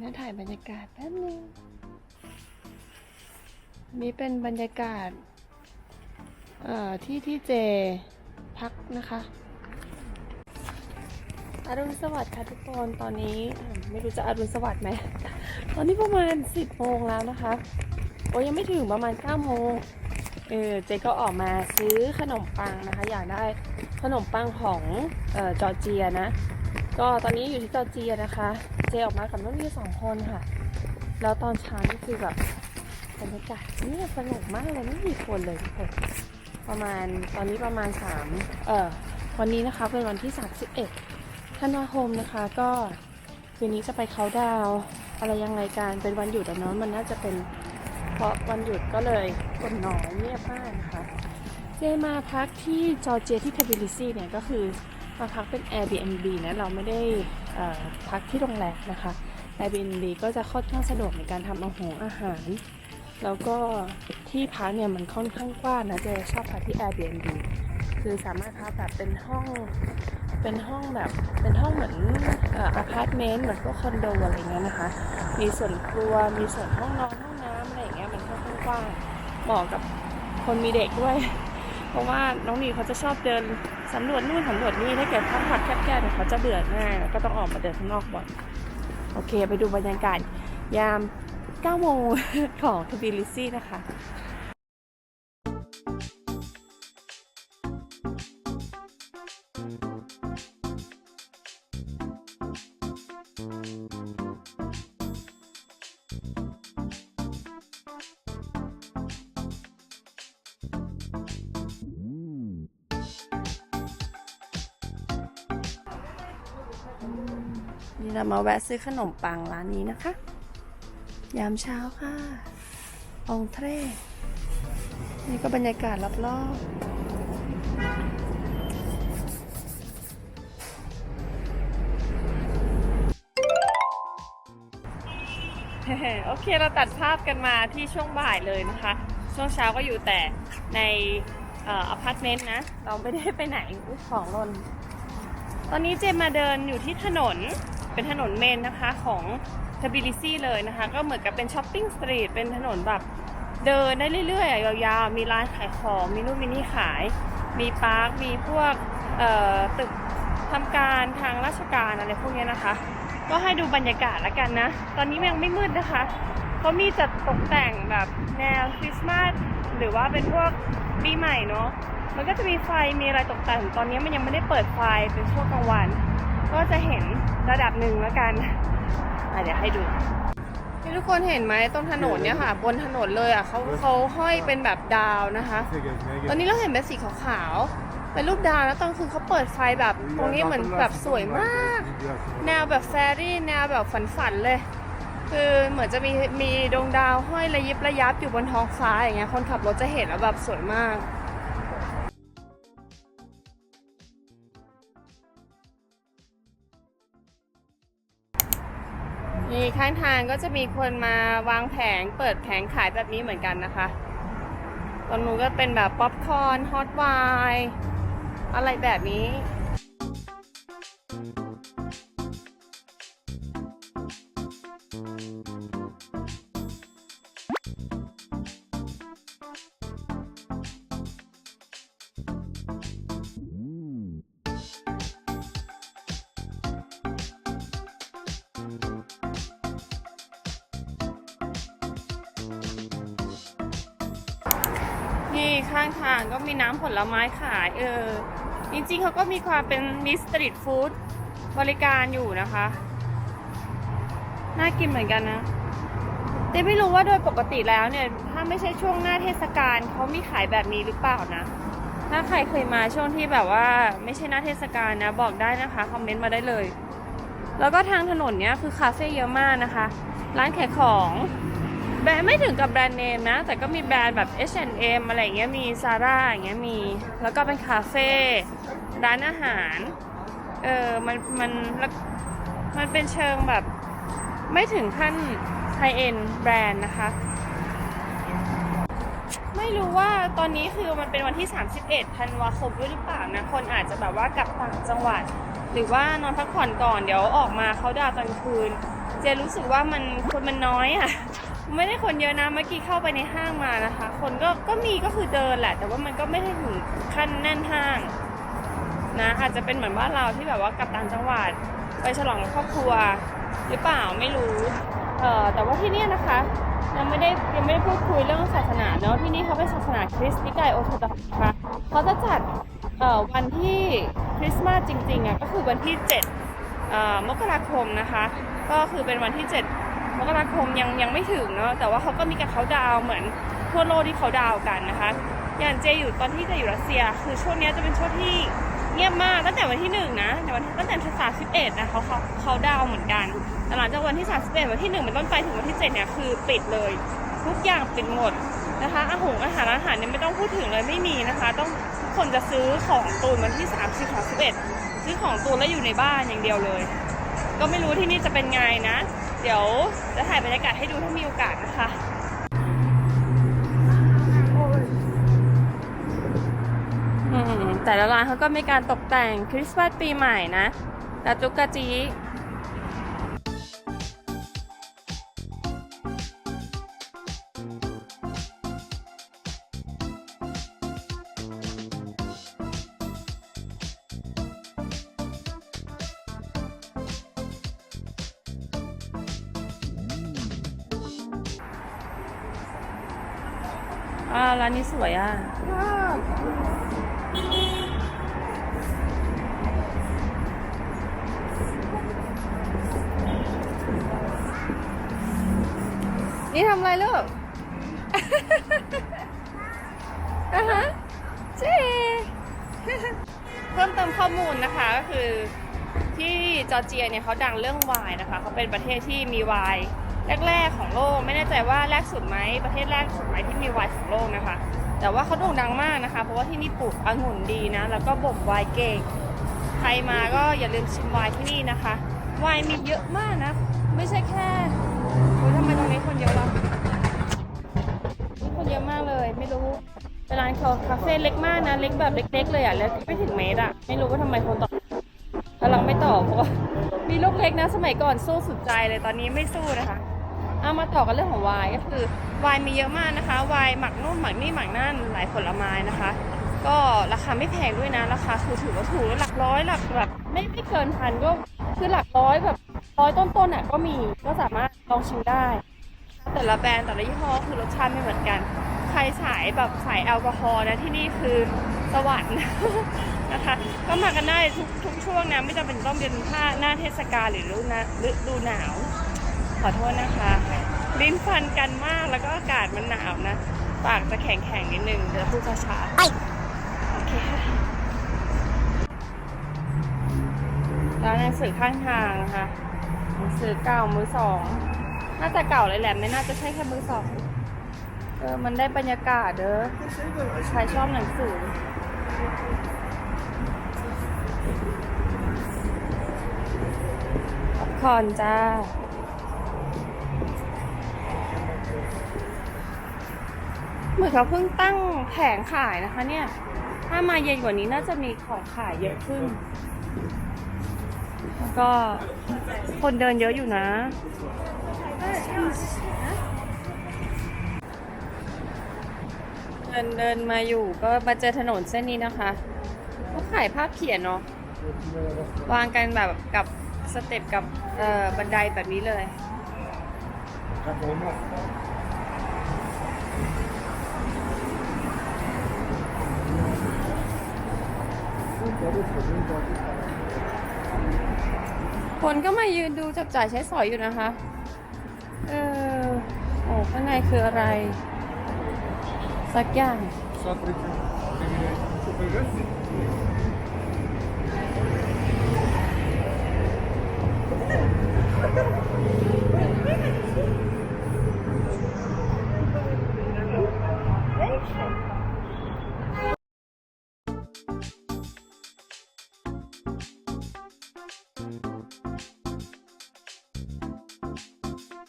แม่ถ่ายบรรยากาศแป๊บนึงนี่เป็นบรรยากาศที่ที่เจพักนะคะอรุณสวัสดิ์ค่ะทุกคนตอนนี้ไม่รู้จะอรุณสวัสดิ์ไหมตอนนี้ประมาณ 10โมงแล้วนะคะโอ้ยยังไม่ถึงประมาณ9โมงเออเจก็ออกมาซื้อขนมปังนะคะ อยากได้ขนมปังของออจอร์เจียนะ ก็ตอนนี้อยู่ที่จอร์เจียนะคะ เจออกมากับน้องนีสองคนค่ะ แล้วตอนเช้านี่คือแบบบรรยากาศนี่สงบมากเลยไม่มีคนเลยทุกคนประมาณตอนนี้ประมาณสามเอ่อวันนี้นะคะเป็นวันที่31ธันวาคมนะคะก็คืนนี้จะไปเขาดาวอะไรยังไงกันเป็นวันหยุดอะเนาะมันน่าจะเป็นเพราะวันหยุดก็เลยคนน้อยเงียบมากนะคะ เจมาพักที่จอร์เจียที่ทบิลิซี่เนี่ยก็คือ มาพักเป็น Airbnb นะเราไม่ได้พักที่โรงแรมนะคะ Airbnb ก็จะค่อนข้างสะดวกในการทำอาหารอาหาร แล้วก็ที่พักเนี่ยมันค่อนข้างกว้างนะเจชอบพักที่ Airbnb คือสามารถพักแบบเป็นห้องเป็นห้องแบบเป็นห้องเหมือนอ่ออพาร์ตเมนต์เหมือนพวกคอนโดอะไรเงี้ยนะคะ มีส่วนครัวมีส่วนห้องนอนห้องน้ำอะไรอย่างเงี้ยมันค่อนข้างกว้างเหมาะกับคนมีเด็กด้วย ราะว่าน้องนีเขาจะชอบเดินสำรวจนู่นสำรวจนี่ถ้าเกิดพักผัดแคบๆเนี่ยเขาจะเบื่อง่ายก็ต้องออกมาเดินข้างนอกบ่อยโอเค ไปดูบรรยากาศยาม9โมงของทบิลิซีนะคะ นี่เรามาแวะซื้อขนมปังร้านนี้นะคะ ยามเช้าค่ะ องเทรนี่ก็บรรยากาศรอบๆโอเคเราตัดภาพกันมาที่ช่วงบ่ายเลยนะคะ ช่วงเช้าก็อยู่แต่ในอพาร์ตเมนต์นะ เราไม่ได้ไปไหนอุ๊ยของลนตอนนี้เจมมาเดินอยู่ที่ถนน เป็นถนนเมนนะคะของทบิลิซีเลยนะคะ ก็เหมือนกับเป็นช้อปปิ้งสตรีทเป็นถนนแบบเดินได้เรื่อยๆยาวๆมีร้านขายของมีนู่นมีนี่ขาย มีปาร์คมีพวกเอ่อตึกทำการทางราชการอะไรพวกนี้นะคะ ก็ให้ดูบรรยากาศละกันนะ ตอนนี้ยังไม่มืดนะคะเขามีจัดตกแต่งแบบแนวคริสต์มาสหรือว่าเป็นพวกปีใหม่เนาะมันก็จะมีไฟมีอะไรตกแต่งตอนนี้มันยังไม่ได้เปิดไฟเป็นช่วงกลางวัน ก็จะเห็นระดับหนึ่งแล้วกันเดี๋ยวให้ดูที่ทุกคนเห็นไหมตรงถนนเนี่ยค่ะ บนถนนเลยอะเขาเขาห้อยเป็นแบบดาวนะคะ ตอนนี้เราเห็นเป็นสีขาวๆเป็นรูปดาวแล้วตอนคือเขาเปิดไฟแบบ ตรงนี้เหมือนแบบสวยมาก แนวแบบแฟรี่ แนวแบบฝันๆเลย คือเหมือนจะมีมีดวงดาวห้อยระยิบระยับอยู่บนท้องฟ้าอย่างเงี้ยคนขับรถจะเห็นแล้วแบบสวยมาก นี่ข้างทางก็จะมีคนมาวางแผงเปิดแผงขายแบบนี้เหมือนกันนะคะตรงนู้นก็เป็นแบบป๊อปคอร์นฮอตไวน์อะไรแบบนี้ นี่ข้างทางก็มีน้ำผลไม้ขายเออ จริงๆเขาก็มีความเป็นมิสตรีทฟู้ดบริการอยู่นะคะ น่ากินเหมือนกันนะแต่ไม่รู้ว่าโดยปกติแล้วเนี่ย ถ้าไม่ใช่ช่วงหน้าเทศกาลเขามีขายแบบนี้หรือเปล่านะ ถ้าใครเคยมาช่วงที่แบบว่า ไม่ใช่หน้าเทศกาลนะ บอกได้นะคะคอมเมนต์มาได้เลย แล้วก็ทางถนนเนี้ยคือคาเฟ่เยอะมากนะคะ ร้านขายของ รนด์ไม่ถึงกับแบรนด์เนมนะ แต่ก็มีแบรนด์แบบ H&M อะไรอย่างเงี้ยมีซาร่าอย่างเงี้ยมี แล้วก็เป็นคาเฟ่ร้านอาหาร เออมันมันแล้วมันเป็นเชิงแบบ ไม่ถึงขั้นไฮเอ็นแบรนด์นะคะ ไม่รู้ว่าตอนนี้คือมันเป็นวันที่ 31ธันวาคมด้วยหรือเปล่านะ คนอาจจะแบบว่ากลับต่างจังหวัด หรือว่านอนพักผ่อนก่อนเดี๋ยวออกมาเขาดาวตอนคืน เจรู้สึกว่ามันคนมันน้อยอะ่ะ ไม่ได้คนเยอะนะเมื่อกี้เข้าไปในห้างมานะคะ คนก็ก็มีก็คือเดินแหละ แต่ว่ามันก็ไม่ได้ถึงขั้นแน่นห้างนะอาจจะเป็นเหมือนบ้านเราที่แบบว่ากลับต่างจังหวัดไปฉลองกับครอบครัว หรือเปล่าไม่รู้เออแต่ว่าที่นี่นะคะยังไม่ได้ยังไม่ได้พูดคุยเรื่องศาสนาเนาะที่นี่เขาเป็นศาสนาคริสต์นิกายโอร์โธดอกซ์นะคะเขาจะจัดเอ่อวันที่คริสต์มาสจริงๆอะก็คือวันที่7เอ่อมกราคมนะคะ ก็คือเป็นวันที่ 7 มกราคมยังยังไม่ถึงเนาะแต่ว่าเขาก็มีการเขาดาวเหมือนทั่วโลกที่เขาดาวกันนะคะ อย่างเจอยู่ตอนที่เจอยู่รัสเซีย คือช่วงนี้จะเป็นช่วงที่เงียบมากตั้งแต่วันที่หนึ่งนะแต่วันตั้งแต่สามสิบเอ็ดนะเขาเขาเขาดาวเหมือนกันแต่หลังจากวันที่สามสิบเอ็ดวันที่หนึ่งเป็นต้นไปถึงวันที่เจ็ดเนี่ยคือปิดเลย ทุกอย่างปิดหมดนะคะอาหงอาหารอาหารเนี่ยไม่ต้องพูดถึงเลยไม่มีนะคะ ต้องทุกคนจะซื้อของตูนวันที่สามสิบสามสิบเอ็ดซื้อของตูนแล้วอยู่ในบ้านอย่างเดียวเลย ก็ไม่รู้ที่นี่จะเป็นไงนะ เดี๋ยวจะถ่ายบรรยากาศให้ดูถ้ามีโอกาสนะคะแต่ละร้านเขาก็มีการตกแต่งคริสต์มาสปีใหม่นะ แต่จุกกะจี อ่าร้านนี้สวยอะนี่ทำอะไรลูกอะฮะเจ๊เพิ่มเติมข้อมูลนะคะก็คือที่จอร์เจียเนี่ยเขาดังเรื่องไวน์นะคะเขาเป็นประเทศที่มีไวน์ แรก ๆ ของโลก ไม่แน่ใจว่าแรกสุดไหมประเทศแรกสุดไหมที่มีไวน์ของโลกนะคะ แต่ว่าเขาโด่งดังมากนะคะ เพราะว่าที่นี่ปลูกองุ่นดีนะ แล้วก็บ่มไวน์เก่งใครมาก็อย่าลืมชิมไวน์ที่นี่นะคะไวน์มีเยอะมากนะ ไม่ใช่แค่โอ้ยทำไมตรงนี้คนเยอะล่ะคนเยอะมากเลย ไม่รู้เป็นร้านคาเฟ่เล็กมากนะ เล็กแบบเล็ก ๆ เลยอะเล็กไม่ถึงเมตรอะ ไม่รู้ว่าทำไมคนต่อกำลังไม่ต่อเพราะว่ามีลูกเล็กนะ สมัยก่อนสู้สุดใจเลยตอนนี้ไม่สู้นะคะ เอามาต่อกันเรื่องของไวน์ก็คือไวน์มีเยอะมากนะคะไวน์หมักนู่นหมักนี่หมักนั่นหลายผลไม้นะคะ ก็ราคาไม่แพงด้วยนะราคาคือถือว่าถูกหลักร้อยหลักแบบไม่ไม่เกินพันก็คือหลักร้อยแบบร้อยต้นๆอะก็มีก็สามารถลองชิมได้ แต่ละแบรนด์แต่ละยี่ห้อคือรสชาติไม่เหมือนกัน ใครสายแบบสายแอลกอฮอล์นะที่นี่คือสวรรค์นะคะก็มากันได้ทุกทุกช่วงนะไม่จำเป็นต้องเป็นผ้าหน้าเทศกาลหรือฤดูหนาว ขอโทษนะคะ ลิ้นฟันกันมากแล้วก็อากาศมันหนาวนะ ปากจะแข็งแข็งๆนิดนึงเดี๋ยวพูดช้าๆโอเคค่ะร้านหนังสือข้างทางนะคะหนังสือเก่ามือสองน่าจะเก่าเลยแหละไม่น่าจะใช่แค่มือสองเออมันได้บรรยากาศเด้อใครชอบหนังสือป๊อปคอร์นจ้า เหมือนเขาเพิ่งตั้งแผงขายนะคะ เนี่ย ถ้ามาเย็นกว่านี้น่าจะมีของขายเยอะขึ้น แล้วก็คนเดินเยอะอยู่นะ เดินเดินมาอยู่ก็มาเจอถนนเส้นนี้นะคะเขาขายภาพเขียนเนาะวางกันแบบกับสเต็ปกับบันไดแบบนี้เลยค คนก็มายืนดูจับจ่ายใช้สอยอยู่นะคะ เออ โอ้ข้างในคืออะไร สักอย่าง Thank.